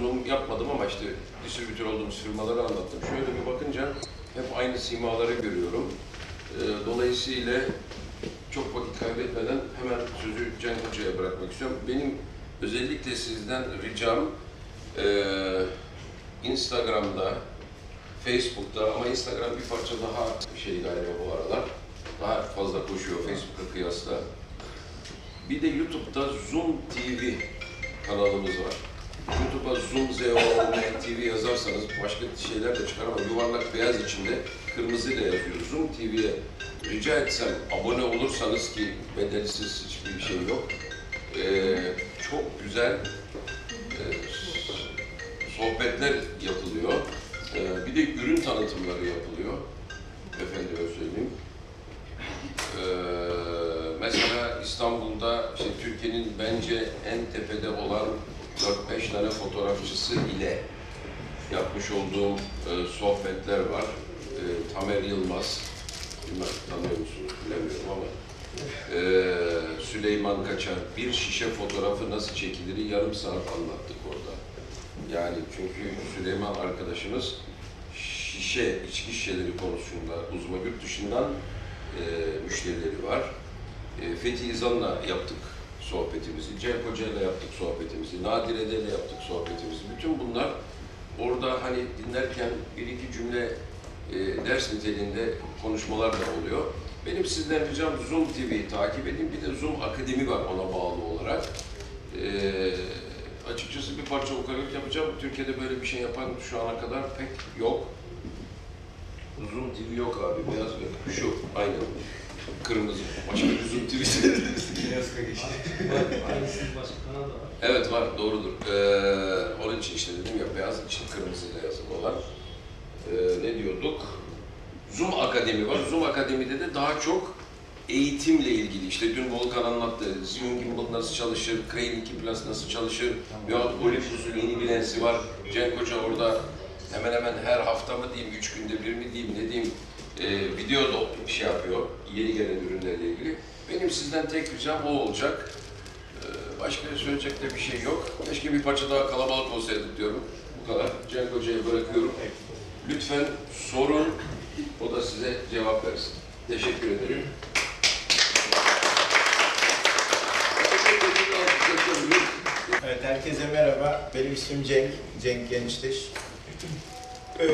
sunum yapmadım ama işte distribütör olduğumuz firmaları anlattım. Şöyle bir bakınca hep aynı simaları görüyorum. Ee, Dolayısıyla çok vakit kaybetmeden hemen sözü Cenk Hoca'ya bırakmak istiyorum. Benim özellikle sizden ricam eee, Instagram'da, Facebook'ta ama Instagram bir parça daha şey galiba bu aralar. Daha fazla koşuyor Facebook'a kıyasla. Bir de YouTube'da Zoom TV kanalımız var. YouTube'a Zoom ZOOM TV yazarsanız başka şeyler de çıkar ama yuvarlak beyaz içinde kırmızı ile yazıyor. Zoom TV'ye rica etsem abone olursanız ki bedelsiz hiçbir şey yok. Ee, çok güzel e, sohbetler yapılıyor. Ee, bir de ürün tanıtımları yapılıyor. Efendime söyleyeyim. Ee, mesela İstanbul'da işte Türkiye'nin bence en tepede olan 4-5 tane fotoğrafçısı ile yapmış olduğum e, sohbetler var. E, Tamer Yılmaz, bilmem tanıyor musunuz bilemiyorum ama e, Süleyman Kaçar bir şişe fotoğrafı nasıl çekilir yarım saat anlattık orada. Yani çünkü Süleyman arkadaşımız şişe, içki şişeleri konusunda uzman yurt dışından e, müşterileri var. E, Fethi İzan'la yaptık sohbetimizi, Cenk Hoca'yla yaptık sohbetimizi, Nadire'yle yaptık sohbetimizi. Bütün bunlar orada hani dinlerken bir iki cümle e, ders niteliğinde konuşmalar da oluyor. Benim sizden ricam Zoom TV'yi takip edin. Bir de Zoom Akademi var ona bağlı olarak. E, açıkçası bir parça ukalalık yapacağım. Türkiye'de böyle bir şey yapan şu ana kadar pek yok. Zoom TV yok abi, beyaz ve şu, aynen. Kırmızı, başka bir Zoom TV Yazıka geçti. Başka kanal da var. Evet var, doğrudur. Ee, onun için işte dedim ya, beyaz için kırmızıyla yazılı olan. Ee, ne diyorduk? Zoom Akademi var. Zoom Akademi'de de daha çok eğitimle ilgili. İşte dün Volkan anlattı. Zoom Gimbal nasıl çalışır, Crane 2 Plus nasıl çalışır, veyahut Olympus'un yeni bilensi var. Cenk Hoca orada hemen hemen her hafta mı diyeyim, üç günde bir mi diyeyim, ne diyeyim, e, video da şey yapıyor yeni gelen ürünlerle ilgili. Benim sizden tek ricam o olacak. Ee, Başka söyleyecek de bir şey yok. Keşke bir parça daha kalabalık olsaydık diyorum. Bu kadar. Cenk Hoca'ya bırakıyorum. Lütfen sorun, o da size cevap versin. Teşekkür ederim. Evet, herkese merhaba. Benim ismim Cenk, Cenk Gençtiş. Ee,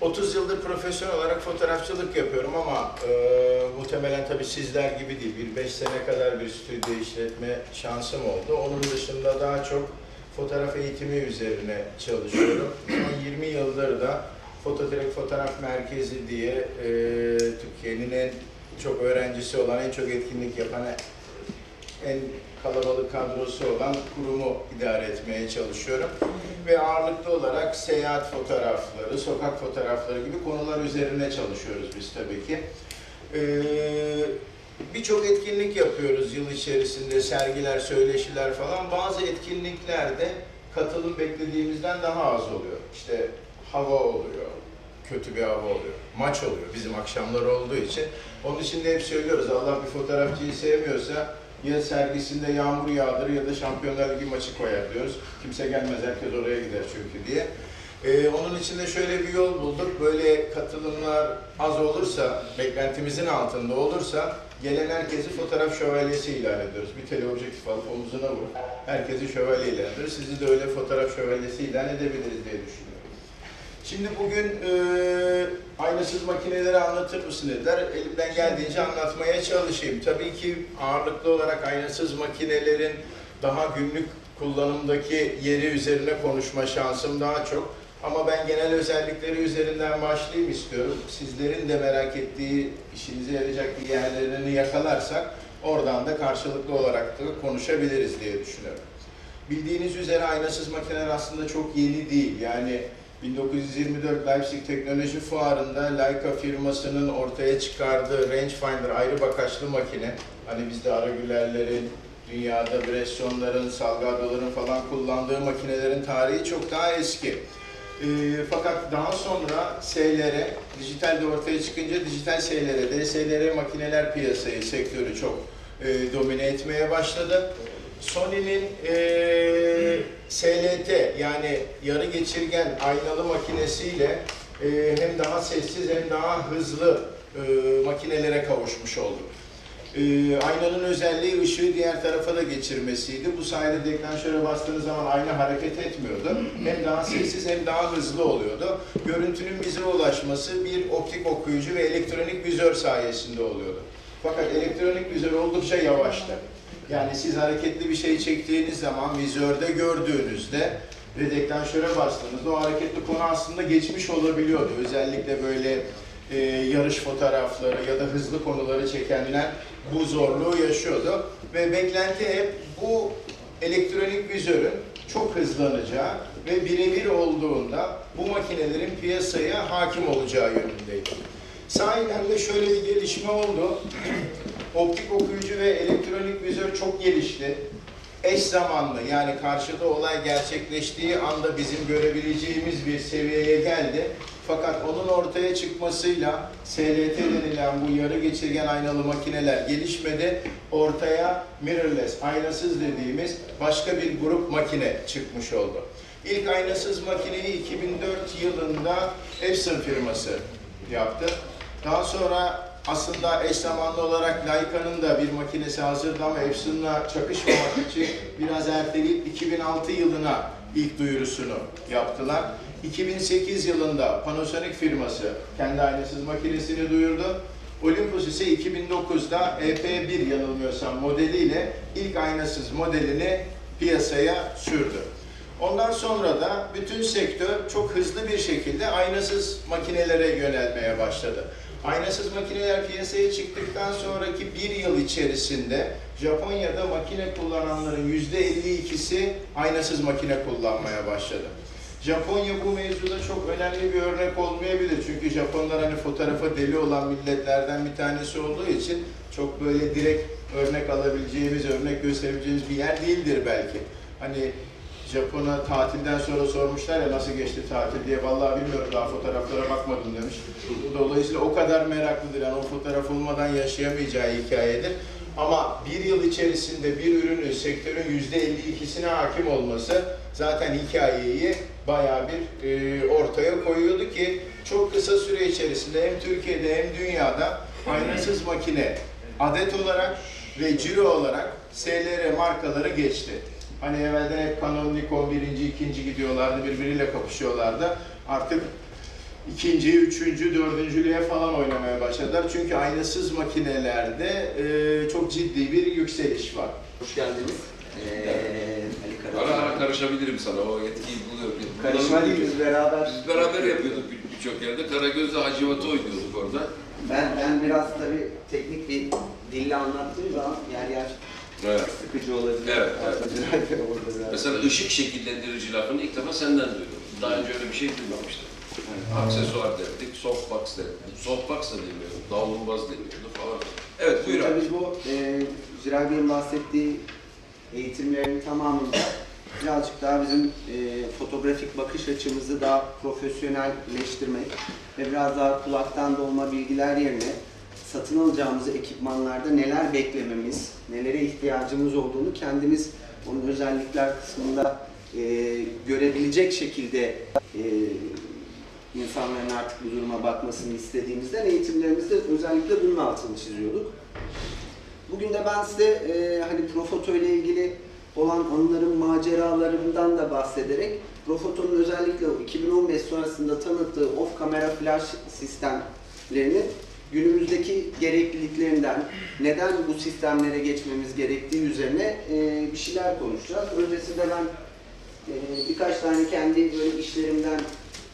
30 yıldır profesyonel olarak fotoğrafçılık yapıyorum ama e, muhtemelen tabii sizler gibi değil. Bir 5 sene kadar bir stüdyo işletme şansım oldu. Onun dışında daha çok fotoğraf eğitimi üzerine çalışıyorum. Son 20 yıldır da Fotodirekt Fotoğraf Merkezi diye e, Türkiye'nin en çok öğrencisi olan, en çok etkinlik yapan en kalabalık kadrosu olan kurumu idare etmeye çalışıyorum. Ve ağırlıklı olarak seyahat fotoğrafları, sokak fotoğrafları gibi konular üzerine çalışıyoruz biz tabii ki. Ee, Birçok etkinlik yapıyoruz yıl içerisinde, sergiler, söyleşiler falan. Bazı etkinliklerde katılım beklediğimizden daha az oluyor. İşte hava oluyor, kötü bir hava oluyor. Maç oluyor bizim akşamlar olduğu için. Onun için de hep söylüyoruz Allah bir fotoğrafçıyı sevmiyorsa ya sergisinde yağmur yağdırır ya da Şampiyonlar Ligi maçı koyar diyoruz. Kimse gelmez, herkes oraya gider çünkü diye. Ee, onun için de şöyle bir yol bulduk. Böyle katılımlar az olursa, beklentimizin altında olursa gelen herkesi fotoğraf şövalyesi ilan ediyoruz. Bir teleobjektif alıp omuzuna vurup herkesi şövalye ilan ediyoruz. Sizi de öyle fotoğraf şövalyesi ilan edebiliriz diye düşünüyorum. Şimdi bugün e, aynasız makineleri anlatır mısın dediler. Elimden geldiğince anlatmaya çalışayım. Tabii ki ağırlıklı olarak aynasız makinelerin daha günlük kullanımdaki yeri üzerine konuşma şansım daha çok. Ama ben genel özellikleri üzerinden başlayayım istiyorum. Sizlerin de merak ettiği, işinize yarayacak bir yerlerini yakalarsak oradan da karşılıklı olarak da konuşabiliriz diye düşünüyorum. Bildiğiniz üzere aynasız makineler aslında çok yeni değil. Yani 1924 Leipzig Teknoloji Fuarı'nda Leica firmasının ortaya çıkardığı rangefinder ayrı bakaçlı makine, hani bizde Aragülerlerin, dünyada Brescion'ların, Salgado'ların falan kullandığı makinelerin tarihi çok daha eski. Ee, fakat daha sonra SLR, dijital de ortaya çıkınca dijital SLR, DSLR makineler piyasayı, sektörü çok e, domine etmeye başladı. Sony'nin eee SLT yani yarı geçirgen aynalı makinesiyle eee, hem daha sessiz hem daha hızlı eee, makinelere kavuşmuş olduk. Eee, aynanın özelliği ışığı diğer tarafa da geçirmesiydi. Bu sayede deklanşöre bastığınız zaman ayna hareket etmiyordu. Hem daha sessiz hem daha hızlı oluyordu. Görüntünün bize ulaşması bir optik okuyucu ve elektronik vizör sayesinde oluyordu. Fakat elektronik vizör oldukça yavaştı. Yani siz hareketli bir şey çektiğiniz zaman vizörde gördüğünüzde ve deklanşöre bastığınızda o hareketli konu aslında geçmiş olabiliyordu. Özellikle böyle e, yarış fotoğrafları ya da hızlı konuları çekenler bu zorluğu yaşıyordu. Ve beklenti hep bu elektronik vizörün çok hızlanacağı ve birebir olduğunda bu makinelerin piyasaya hakim olacağı yönündeydi. Sahiden de şöyle bir gelişme oldu. Optik okuyucu ve elektronik vizör çok gelişti. Eş zamanlı yani karşıda olay gerçekleştiği anda bizim görebileceğimiz bir seviyeye geldi. Fakat onun ortaya çıkmasıyla SLT denilen bu yarı geçirgen aynalı makineler gelişmedi. Ortaya mirrorless, aynasız dediğimiz başka bir grup makine çıkmış oldu. İlk aynasız makineyi 2004 yılında Epson firması yaptı. Daha sonra aslında eş zamanlı olarak Leica'nın da bir makinesi hazırdı ama Epson'la çakışmamak için biraz erteleyip 2006 yılına ilk duyurusunu yaptılar. 2008 yılında Panasonic firması kendi aynasız makinesini duyurdu. Olympus ise 2009'da EP1 yanılmıyorsam modeliyle ilk aynasız modelini piyasaya sürdü. Ondan sonra da bütün sektör çok hızlı bir şekilde aynasız makinelere yönelmeye başladı. Aynasız makineler piyasaya çıktıktan sonraki bir yıl içerisinde Japonya'da makine kullananların %52'si aynasız makine kullanmaya başladı. Japonya bu mevzuda çok önemli bir örnek olmayabilir. Çünkü Japonlar hani fotoğrafa deli olan milletlerden bir tanesi olduğu için çok böyle direkt örnek alabileceğimiz, örnek gösterebileceğimiz bir yer değildir belki. Hani Japon'a tatilden sonra sormuşlar ya nasıl geçti tatil diye. Vallahi bilmiyorum daha fotoğraflara bakmadım demiş. Dolayısıyla o kadar meraklıdır. Yani o fotoğraf olmadan yaşayamayacağı hikayedir. Ama bir yıl içerisinde bir ürünün sektörün yüzde 52'sine hakim olması zaten hikayeyi bayağı bir e, ortaya koyuyordu ki çok kısa süre içerisinde hem Türkiye'de hem dünyada aynasız makine adet olarak ve ciro olarak SLR markaları geçti. Hani evvelden hep Canon, Nikon birinci, ikinci gidiyorlardı, birbiriyle kapışıyorlardı. Artık ikinci, üçüncü, dördüncülüğe falan oynamaya başladılar. Çünkü aynasız makinelerde e, çok ciddi bir yükseliş var. Hoş geldiniz. Ee, Ali Ara Karaca. ara karışabilirim sana, o yetkiyi buluyorum. Karışma değil, biz beraber. Biz beraber yapıyorduk bir- birçok yerde. Karagöz'le Hacivat'ı oynuyorduk orada. Ben, ben biraz tabii teknik bir dille anlattığım zaman yer yer Evet. sıkıcı olabilir. Evet, evet. Mesela ışık şekillendirici lafını ilk defa senden duydum. Daha önce öyle bir şey duymamıştım. Aksesuar derdik, softbox derdik. Softbox da demiyordu, davlumbaz demiyordu falan. Evet, buyur abi. Tabii bu e, Ziray Bey'in bahsettiği eğitimlerin tamamında birazcık daha bizim e, fotoğrafik bakış açımızı daha profesyonelleştirmek ve biraz daha kulaktan dolma bilgiler yerine satın alacağımız ekipmanlarda neler beklememiz, nelere ihtiyacımız olduğunu kendimiz onun özellikler kısmında e, görebilecek şekilde e, insanların artık bu duruma bakmasını istediğimizden eğitimlerimizde özellikle bunun altını çiziyorduk. Bugün de ben size e, hani Profoto ile ilgili olan anıların maceralarından da bahsederek Profoto'nun özellikle o 2015 sonrasında tanıttığı off kamera flash sistemlerinin günümüzdeki gerekliliklerinden, neden bu sistemlere geçmemiz gerektiği üzerine e, bir şeyler konuşacağız. Öncesinde ben e, birkaç tane kendi böyle işlerimden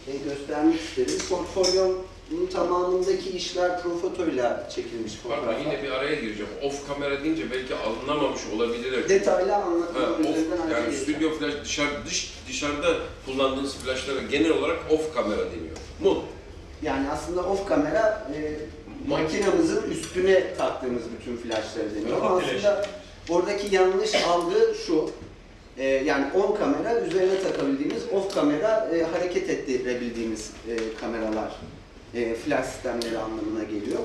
e, göstermek isterim. Portfolyomun tamamındaki işler Profoto'yla çekilmiş fotoğraflar. yine bir araya gireceğim. Off kamera deyince belki alınamamış olabilir. Detaylı anlatmak üzerinden yani edeceğim. stüdyo flash dışarı, dış, dışarıda kullandığınız flashlara genel olarak off kamera deniyor. Mu? Yani aslında off kamera e, makinamızın üstüne taktığımız bütün flashları deniyor. Ama aslında oradaki yanlış algı şu. E, yani on kamera üzerine takabildiğimiz off kamera e, hareket ettirebildiğimiz e, kameralar e, flash sistemleri anlamına geliyor.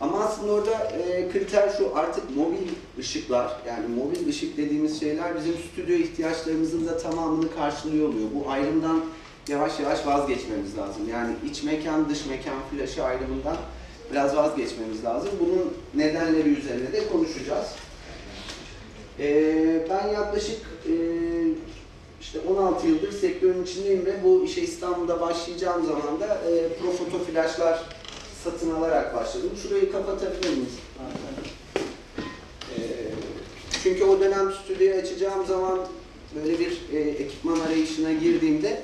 Ama aslında orada e, kriter şu artık mobil ışıklar yani mobil ışık dediğimiz şeyler bizim stüdyo ihtiyaçlarımızın da tamamını karşılıyor oluyor. Bu ayrımdan yavaş yavaş vazgeçmemiz lazım. Yani iç mekan dış mekan flaşı ayrımından biraz vazgeçmemiz lazım. Bunun nedenleri üzerine de konuşacağız. E, ben yaklaşık e, işte 16 yıldır sektörün içindeyim ve bu işe İstanbul'da başlayacağım zaman da e, Profoto flaşlar satın alarak başladım. Şurayı kapatabilir miyiz? E, çünkü o dönem stüdyoyu açacağım zaman böyle bir e, ekipman arayışına girdiğimde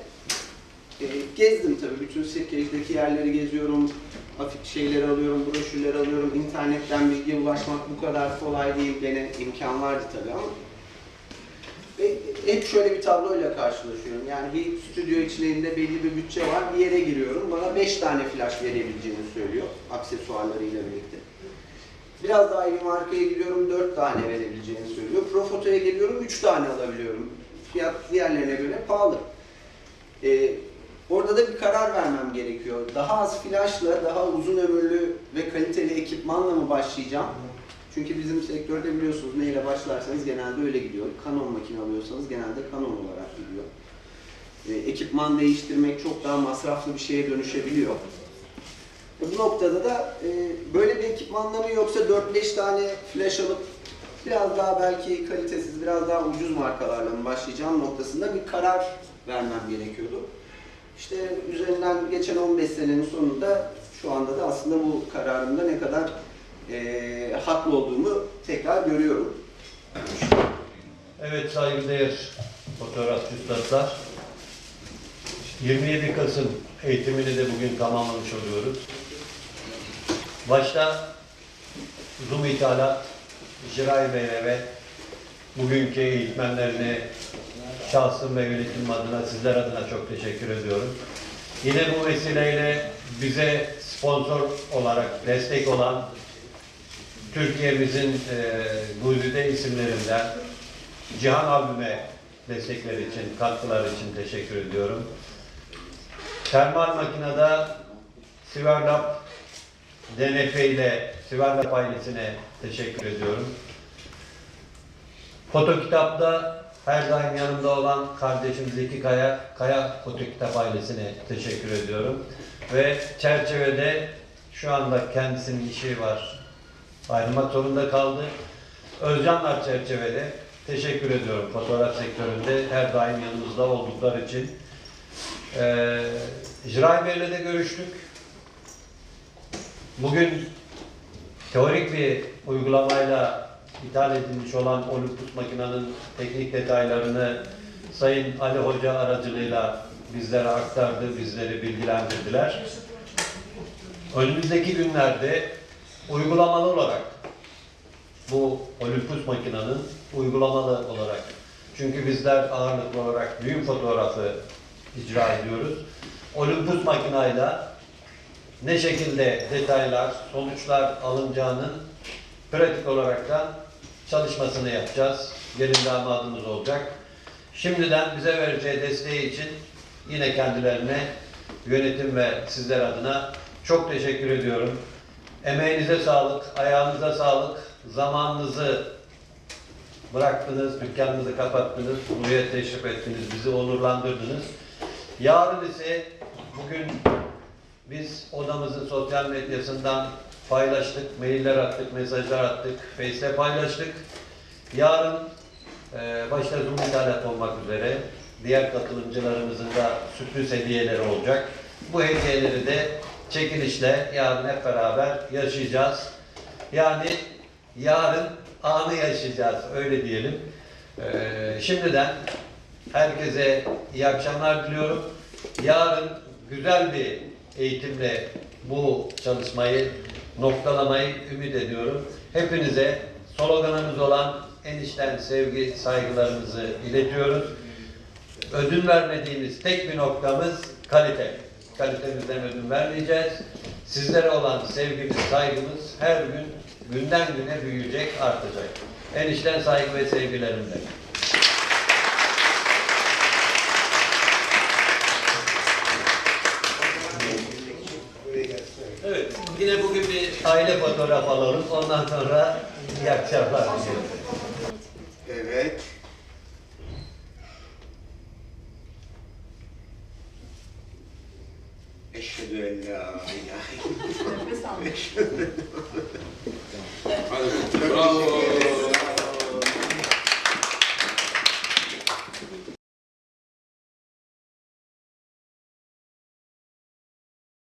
e, gezdim tabii. Bütün Sirkeci'deki yerleri geziyorum. Hafif şeyleri alıyorum, broşürleri alıyorum. İnternetten bilgiye ulaşmak bu kadar kolay değil. Gene imkan vardı tabii ama ve hep şöyle bir tabloyla karşılaşıyorum. Yani bir stüdyo içinde belli bir bütçe var. Bir yere giriyorum. Bana 5 tane flash verebileceğini söylüyor. Aksesuarlarıyla birlikte. Biraz daha iyi bir markaya gidiyorum. 4 tane verebileceğini söylüyor. Profoto'ya geliyorum. 3 tane alabiliyorum. Fiyat diğerlerine göre pahalı. Ee, karar vermem gerekiyor. Daha az flashla, daha uzun ömürlü ve kaliteli ekipmanla mı başlayacağım? Çünkü bizim sektörde biliyorsunuz neyle başlarsanız genelde öyle gidiyor. Canon makine alıyorsanız genelde Canon olarak gidiyor. E, ekipman değiştirmek çok daha masraflı bir şeye dönüşebiliyor. E, bu noktada da e, böyle bir ekipmanla mı yoksa 4-5 tane flash alıp biraz daha belki kalitesiz, biraz daha ucuz markalarla mı başlayacağım noktasında bir karar vermem gerekiyordu. İşte üzerinden geçen 15 senenin sonunda şu anda da aslında bu kararımda ne kadar e, haklı olduğumu tekrar görüyorum. Evet saygıdeğer fotoğrafçı üstadlar. 27 Kasım eğitimini de bugün tamamlamış oluyoruz. Başta Zoom İthalat, Jiray Bey'e ve bugünkü eğitmenlerine şahsım ve yönetim adına, sizler adına çok teşekkür ediyorum. Yine bu vesileyle bize sponsor olarak destek olan Türkiye'mizin e, güzide isimlerinden Cihan abime destekleri için, katkıları için teşekkür ediyorum. Termal makinede Siverlab DNF ile Siverlab ailesine teşekkür ediyorum. Foto kitapta her daim yanımda olan kardeşim Zeki Kaya, Kaya Foto Kitap ailesine teşekkür ediyorum. Ve çerçevede şu anda kendisinin işi var. Ayrılmak zorunda kaldı. Özcanlar çerçevede teşekkür ediyorum fotoğraf sektöründe her daim yanımızda oldukları için. Ee, Jiray Bey'le de görüştük. Bugün teorik bir uygulamayla ithal edilmiş olan Olympus makinenin teknik detaylarını Sayın Ali Hoca aracılığıyla bizlere aktardı, bizleri bilgilendirdiler. Önümüzdeki günlerde uygulamalı olarak bu Olympus makinenin uygulamalı olarak çünkü bizler ağırlıklı olarak düğün fotoğrafı icra ediyoruz. Olympus makinayla ne şekilde detaylar, sonuçlar alınacağının pratik olaraktan çalışmasını yapacağız. Gelin damadımız olacak. Şimdiden bize vereceği desteği için yine kendilerine yönetim ve sizler adına çok teşekkür ediyorum. Emeğinize sağlık, ayağınıza sağlık, zamanınızı bıraktınız, dükkanınızı kapattınız, buraya teşrif ettiniz, bizi onurlandırdınız. Yarın ise bugün biz odamızın sosyal medyasından paylaştık, mailler attık, mesajlar attık, Face'te paylaştık. Yarın e, başta Zoom ithalat olmak üzere diğer katılımcılarımızın da sürpriz hediyeleri olacak. Bu hediyeleri de çekilişle yarın hep beraber yaşayacağız. Yani yarın anı yaşayacağız öyle diyelim. Ee, şimdiden herkese iyi akşamlar diliyorum. Yarın güzel bir eğitimle bu çalışmayı noktalamayı ümit ediyorum. Hepinize sloganımız olan en içten sevgi saygılarımızı iletiyoruz. Ödün vermediğimiz tek bir noktamız kalite. Kalitemizden ödün vermeyeceğiz. Sizlere olan sevgimiz, saygımız her gün günden güne büyüyecek, artacak. En içten saygı ve sevgilerimle. Buraya gelsene. Evet, yine bugün bir aile fotoğraf alalım. Ondan sonra iyi akşamlar. Evet.